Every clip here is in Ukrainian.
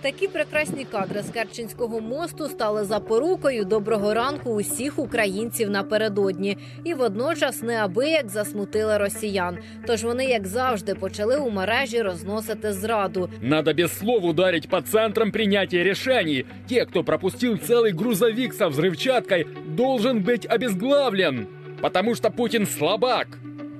Такі прекрасні кадри з Керченського мосту стали запорукою доброго ранку усіх українців напередодні і водночас неабияк засмутили росіян. Тож вони, як завжди, почали у мережі розносити зраду. Надо без слов ударить по центрам принятия решений. Те, кто пропустил целый грузовик со взрывчаткой, должен быть обезглавлен. Потому что Путин слабак.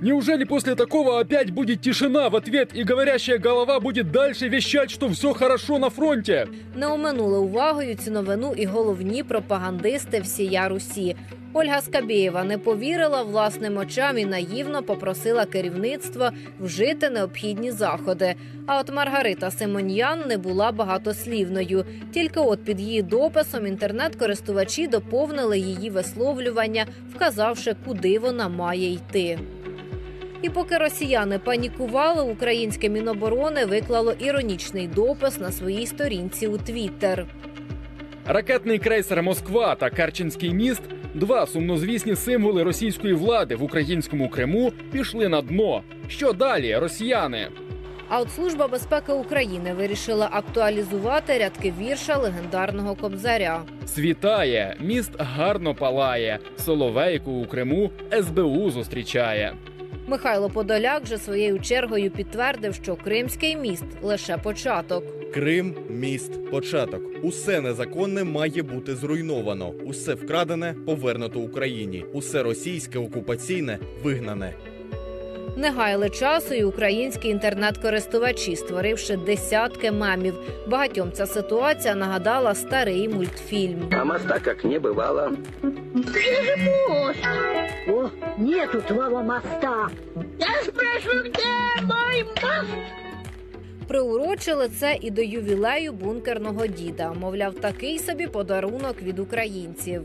Неужели после такого опять будет тишина в ответ и говорящая голова будет дальше вещать, что все хорошо на фронте? Не оминули увагою цю новину і головні пропагандисти всія Русі. Ольга Скабєєва не повірила власним очам і наївно попросила керівництва вжити необхідні заходи. А от Маргарита Симоньян не була багатослівною. Тільки от під її дописом інтернет-користувачі доповнили її висловлювання, вказавши, куди вона має йти. І поки росіяни панікували, українське міноборони виклало іронічний допис на своїй сторінці у Твіттер. Ракетний крейсер Москва та Керченський міст два сумнозвісні символи російської влади в українському Криму пішли на дно. Що далі, росіяни? А от служба безпеки України вирішила актуалізувати рядки вірша легендарного кобзаря. Світає, міст гарно палає. Соловейку у Криму СБУ зустрічає. Михайло Подоляк же своєю чергою підтвердив, що Кримський міст лише початок. Крим міст початок. Усе незаконне має бути зруйновано. Усе вкрадене повернуто Україні. Усе російське окупаційне вигнане. Не гаяли часу і українські інтернет-користувачі, створивши десятки мемів. Багатьом ця ситуація нагадала старий мультфільм. А моста как не бывало. мост. О, нету твоего моста. Я спрашиваю, где мой мост? Приурочили це і до ювілею бункерного діда. Мовляв, такий собі подарунок від українців.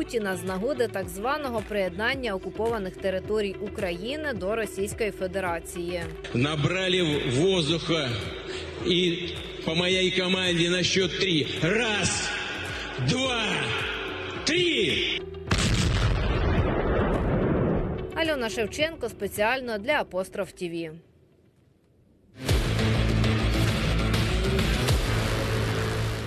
Путіна з нагоди так званого приєднання окупованих територій України до Російської Федерації. набрали воздуха и по моей команде на счет три. Раз, два, три! Альона Шевченко спеціально для Апостроф ТІВІ.